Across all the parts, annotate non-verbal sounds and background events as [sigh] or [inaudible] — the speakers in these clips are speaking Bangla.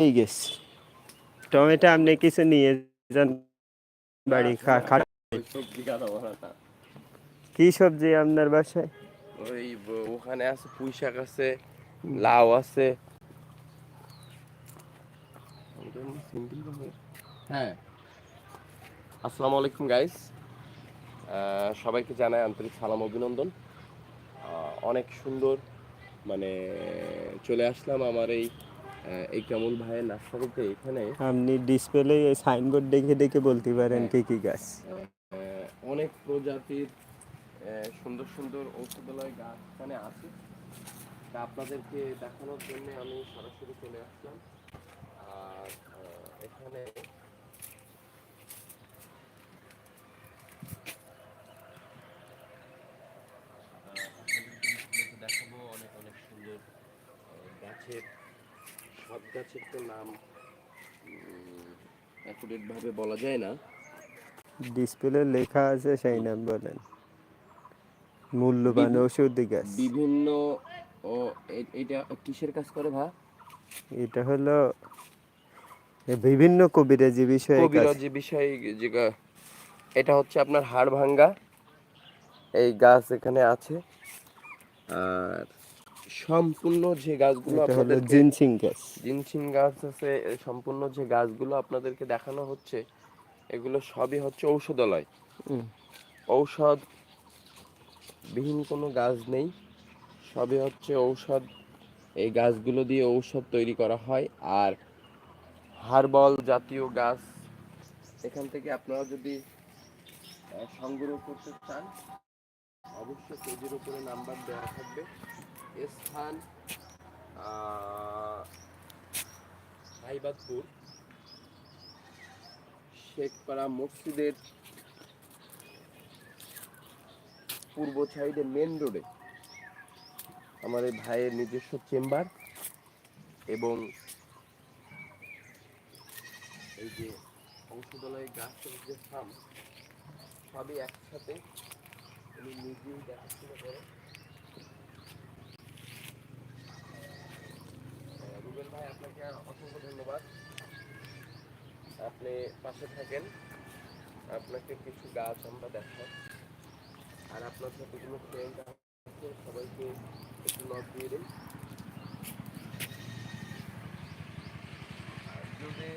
নিয়ে গেছি। টমেটো আপনি কিছু নিয়ে যান বাড়ি খা কি সবজি আপনার বাসায়? ওই ওখানে আছে পুঁই শাক আছে লাউ আছে। হ্যাঁ। আসসালামু আলাইকুম গাইস সবাইকে জানাই আন্তরিক সালাম অভিনন্দন। অনেক সুন্দর মানে চলে আসলাম আমার এই এই কামুল ভাইয়ের নার্সারিতে এখানে? আপনি ডিসপ্লে সাইনবোর্ড দেখে দেখে বলতে পারেন কি কি গাছ। অনেক প্রজাতির সুন্দর সুন্দর ঔষধালয় গাছ এখানে আছে। তা আপনাদেরকে দেখানোর জন্য আমি সরাসরি চলে আসলাম। আর এখানে আহ, আপনাদেরকে দেখাবো অনেক অনেক সুন্দর আহ, গাছের তো নাম বলা যায় না। ডিসপ্লে লেখা আছে সেই নাম বলেন। মূল্যবান ওষুধি গাছ। বিভিন্ন ও এটা কিসের কাজ করে ভা? এটা হলো বিভিন্ন কবিরাজি বিষয়ে কবিরাজি বিষয় যে এটা হচ্ছে আপনার হাড় ভাঙ্গা। এই গাছ এখানে আছে। আর সম্পূর্ণ যে গাছগুলো আপনাদেরকে জিনসিং গাছ। জিনসিং গাছ আছে সম্পূর্ণ যে গাছগুলো আপনাদেরকে দেখানো হচ্ছে এগুলো সবই হচ্ছে ঔষধালয়। ঔষধ বিহীন কোনো গাছ নেই সবই হচ্ছে ঔষধ। এই গাছগুলো দিয়ে ঔষধ তৈরি করা হয় আর হার্বাল জাতীয় গাছ এখান থেকে আপনারা যদি সংগ্রহ করতে চান অবশ্যই পেজের উপরে নাম্বার দেওয়া থাকবে। স্থান হাইবাদপুর, শেখপাড়া মসজিদের পূর্ব সাইডে মেন রোডে আমার এই ভাইয়ের নিজস্ব চেম্বার এবং এই যে ঔষধালয় গাছের যে ফার্ম সবই একসাথে উনি নিজেই দেখাশোনা করে আহ, রুবেল ভাই আপনাকে অসংখ্য ধন্যবাদ। আপনি পাশে থাকেন। আপনাকে কিছু গাছ আমরা দেখাই আর আপনার সাথে কোনো ফ্রেন্ড সবাইকে একটু নক দিয়ে দিন। যদি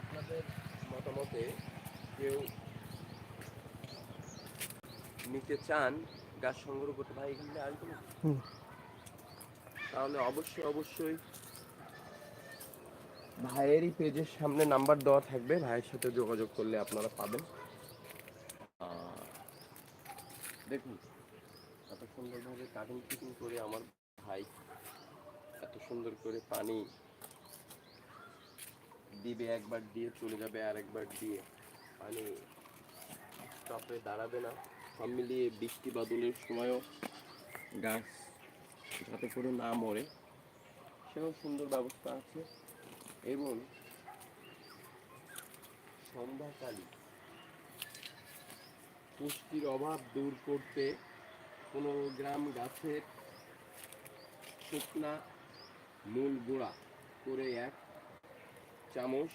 আপনাদের মতামতে কেউ নিতে চান গাছ সংগ্রহ করতে ভাই এখানে আসবেন তাহলে অবশ্যই অবশ্যই ভাইয়েরই পেজের সামনে নাম্বার দেওয়া থাকবে। ভাইয়ের সাথে যোগাযোগ করলে আপনারা পাবেন। দেখুন, এত সুন্দরভাবে কাটিং ফিটিং করে আমার ভাই, এত সুন্দর করে পানি দিবে, একবার দিয়ে চলে যাবে আর একবার দিয়ে পানি টপে দাঁড়াবে না। সব মিলিয়ে বৃষ্টি বাদলের সময়ও গাছ যাতে করে না মরে সেও সুন্দর ব্যবস্থা আছে। এবং সন্ধ্যাকালী পুষ্টির অভাব দূর করতে কোনো গ্রাম গাছের শুকনা মূল গুঁড়া করে এক চামচ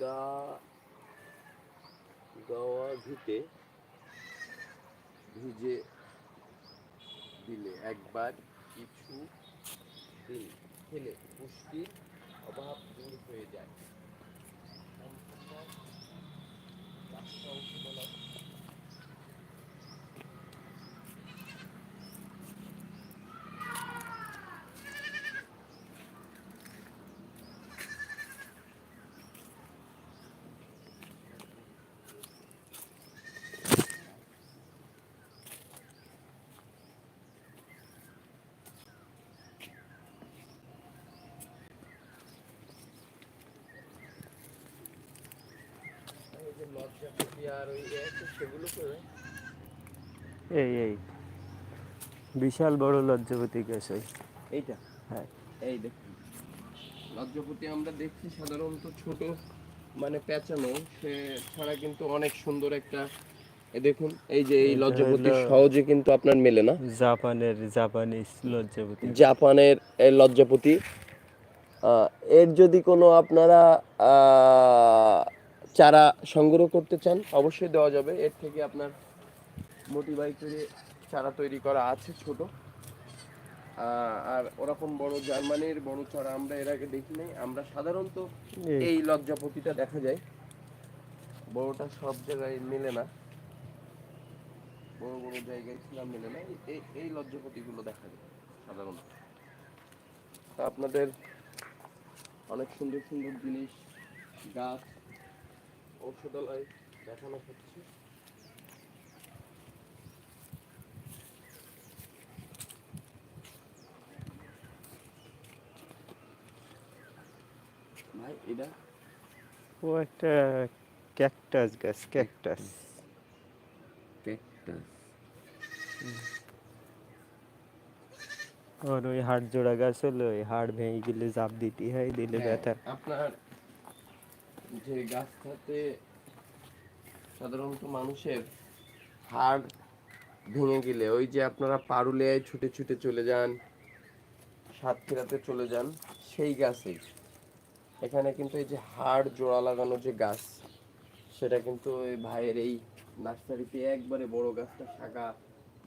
গা গাওয়া ঘিতে ভিজে দিলে একবার কিছু দিন খেলে পুষ্টির অভাব দূর হয়ে যায়। সম্পূর্ণ এই এই। বিশাল বড় লজ্জাপতি গাছ ওই। এইটা? হ্যাঁ। এই দেখুন। লজ্জাপতি আমরা দেখছি সাধারণত ছোট মানে পেঁচানো সে ছাড়া কিন্তু অনেক সুন্দর একটা এই দেখুন এই যে এই লজ্জাপতি সহজে কিন্তু আপনার মেলে না। জাপানের জাপানিজ লজ্জাপতি জাপানের এই লজ্জাপতি এর যদি কোনো আপনারা চারা সংগ্রহ করতে চান অবশ্যই দেওয়া যাবে। এর থেকে আপনার মোটিভাই করে চারা তৈরি করা আছে ছোট। আর ওরকম বড় জার্মানির বড় চারা আমরা এর আগে দেখি নাই। আমরা সাধারণত এই- লজ্জাপতিটা দেখা যায়। বড়টা সব জায়গায় মেলে না। বড় বড় জায়গায় ছিলাম মেলে না। এই- এই এই লজ্জাপতিগুলো দেখা যায় সাধারণত। তা আপনাদের অনেক সুন্দর সুন্দর জিনিস গাছ ঔষধালয় দেখানো হচ্ছে। ভাই এটা? ও একটা ক্যাকটাস গাছ ক্যাকটাস। ক্যাকটাস। আর ওই হাড় জোড়া গাছ হলো ওই হাড় ভেঙে গেলে জাপ দিতে হয় দিলে ব্যথা। হ্যাঁ, আপনার যে গাছটাতে সাধারণত মানুষের হাড় ভেঙে গেলে, ওই যে আপনারা পারুলিয়ায় ছুটে ছুটে চলে যান, সাতক্ষীরাতে চলে যান, সেই গাছেই এখানে কিন্তু এই যে হাড় জোড়া লাগানো যে গাছ, সেটা কিন্তু ওই ভাইয়ের এই নার্সারিতে একবারে বড় গাছটা শাখা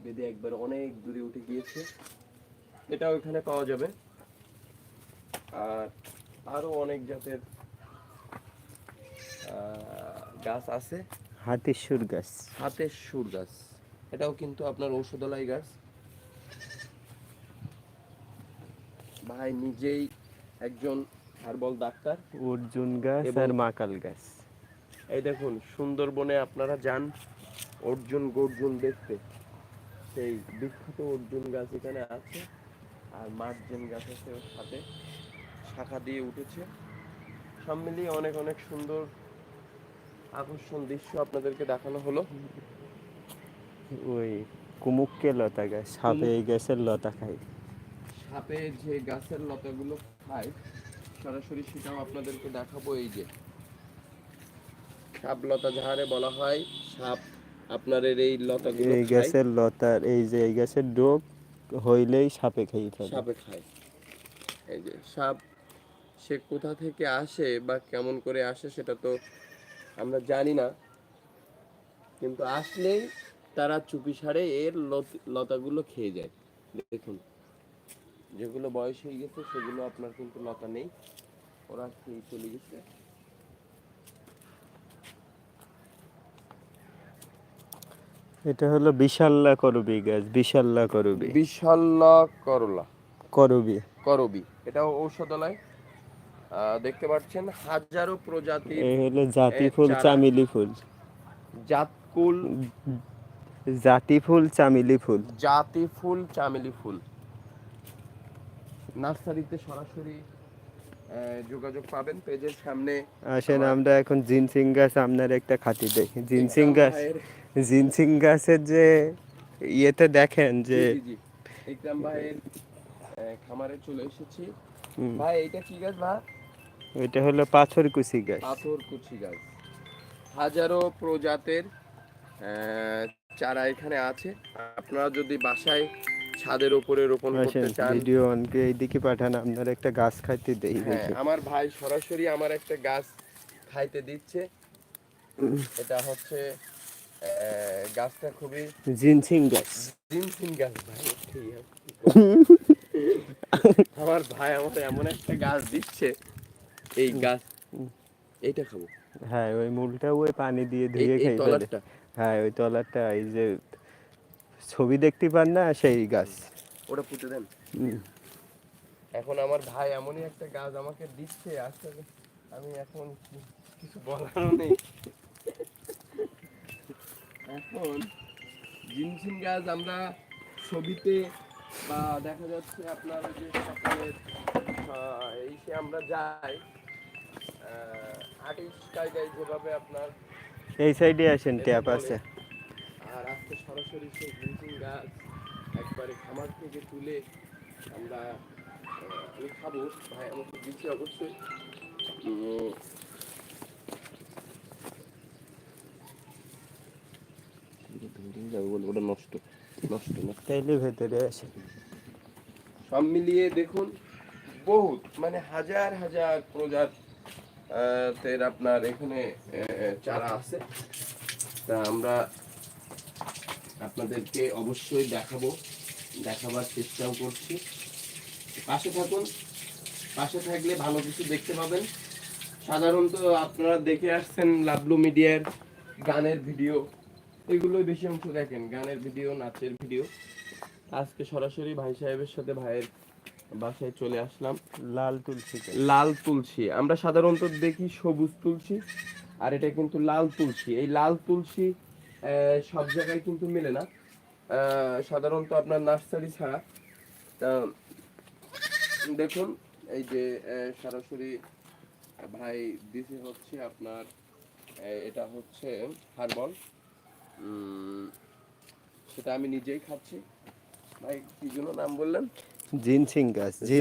বেঁধে একবারে অনেক দূরে উঠে গিয়েছে। এটা ওইখানে পাওয়া যাবে। আর আরও অনেক জাতের গাছ আছে? হাতির সুর গাছ। হাতের সুর গাছ। এটাও কিন্তু আপনার ঔষধালয় গাছ। ভাই নিজেই একজন হার্বাল ডাক্তার। অর্জুন গাছ আর মাকাল গাছ। এই দেখুন সুন্দরবনে আপনারা যান অর্জুন গর্জুন দেখতে। সেই বিখ্যাত অর্জুন গাছ এখানে আছে আর মার্জেন গাছ আছে ওর সাথে। শাখা দিয়ে উঠেছে। সব মিলিয়ে অনেক অনেক সুন্দর আকর্ষণ দৃশ্য আপনাদেরকে দেখানো হলো। ওই কুমুককে লতা গাছ সাপে এই গাছের লতা খায়। সাপে যে গাছের লতাগুলো খায় সরাসরি সেটাও আপনাদেরকে দেখাবো এই যে। সাপ লতা যাহারে বলা হয় সাপ আপনার এই লতাগুলো এই গাছের লতার এই যে এই গাছের ডোক হইলেই সাপে খেয়ে ফেলে। সাপে খায়। এই যে সাপ সে কোথা থেকে আসে বা কেমন করে আসে সেটা তো আমরা জানি না। কিন্তু আসলেই তারা চুপি সারে এর লত- লতাগুলো খেয়ে যায়। দেখুন যেগুলো বয়স হয়ে গেছে সেগুলো আপনার কিন্তু লতা নেই। ওরা খেয়ে চলে গেছে। এটা হলো বিশাল্লা করবি গাছ বিশাল্লা করবি। বিশাল্লা করলা। করবি। করবি। এটাও ঔষধালয়। দেখতে পাচ্ছেন হাজারো প্রজাতি এই হলো জাতি ফুল চামেলি ফুল। জাতকুল। জাতি ফুল চামেলি ফুল। জাতি ফুল চামেলি ফুল। নার্সারিতে সরাসরি যোগাযোগ পাবেন পেজের সামনে। আসেন আমার- এখন জিনসিং গাছ আপনার একটা খাতি দেখি। জিনসিং গাছ জিনসিং গাছের যে ইয়েতে দেখেন যে। ইকরাম ভাইয়ের খামারে চলে এসেছি। ভাই এটা কি গাছ ভাই? ওইটা হলো পাথর কুচি গাছ। পাথর কুচি গাছ। হাজারো প্রজাতের চারা এখানে আছে। আপনারা যদি বাসায় ছাদের উপরে রোপণ করতে চান ভিডিও অনকে এইদিকে পাঠান আপনার একটা গাছ খাইতে দেই হ্যাঁ আমার ভাই সরাসরি আমার একটা গাছ খাইতে দিচ্ছে। এটা হচ্ছে গাছটা খুবই জিনসিং গাছ। জিনসিং গাছ ভাই ঠিক আছে। [laughs] আমার ভাই আমাকে এমন একটা গাছ দিচ্ছে এই গাছ এইটা খাব। হ্যাঁ ওই মূলটা ওই পানি দিয়ে ধুয়ে খাই ফেলে হ্যাঁ ওই তলাটা এই যে ছবি দেখতে পান না সেই গাছ। ওটা পুঁতে দেন। এখন আমার ভাই এমনই একটা গাছ আমাকে দিচ্ছে আসলে আমি এখন কিছু বলারও নেই। এখন জিনসিন গাছ আমরা ছবিতে বা দেখা যাচ্ছে আপনার যে সকালের এই সে আমরা যাই আর্টিস্ট কায়দায় যেভাবে আপনার এই সাইডে আসেন ট্যাপ আছে। আর আজকে সরাসরি সেই জিনসিন গাছ একবারে খামার থেকে তুলে আমরা আমি খাব। ভাই আমাকে দিচ্ছি অবশ্যই। ওটা নষ্ট নষ্ট নষ্ট ভেতরে আসে। সব মিলিয়ে দেখুন বহুত মানে হাজার হাজার প্রজাতের আপনার এখানে চারা আছে। তা আমরা আপনাদেরকে অবশ্যই দেখাবো, দেখাবার চেষ্টাও করছি। পাশে থাকুন, পাশে থাকলে ভালো কিছু দেখতে পাবেন। সাধারণত আপনারা দেখে আসছেন লাভলু মিডিয়ার গানের ভিডিও। এগুলোই বেশি অংশ দেখেন, গানের ভিডিও, নাচের ভিডিও। আজকে সরাসরি ভাই সাহেবের সাথে ভাইয়ের বাসায় চলে আসলাম লাল তুলসী লাল তুলসী। আমরা সাধারণত দেখি সবুজ তুলসী, আর এটা কিন্তু লাল তুলসী। এই লাল তুলসী সব জায়গায় কিন্তু মেলে না। সাধারণত আপনার নার্সারি ছাড়া। দেখুন, এই যে সরাসরি ভাই দিছে হচ্ছে আপনার এটা হচ্ছে হারবল। সেটা আমি নিজেই খাচ্ছি। ভাই, কি জন্য নাম বললেন? জিনসিং গাছ জিন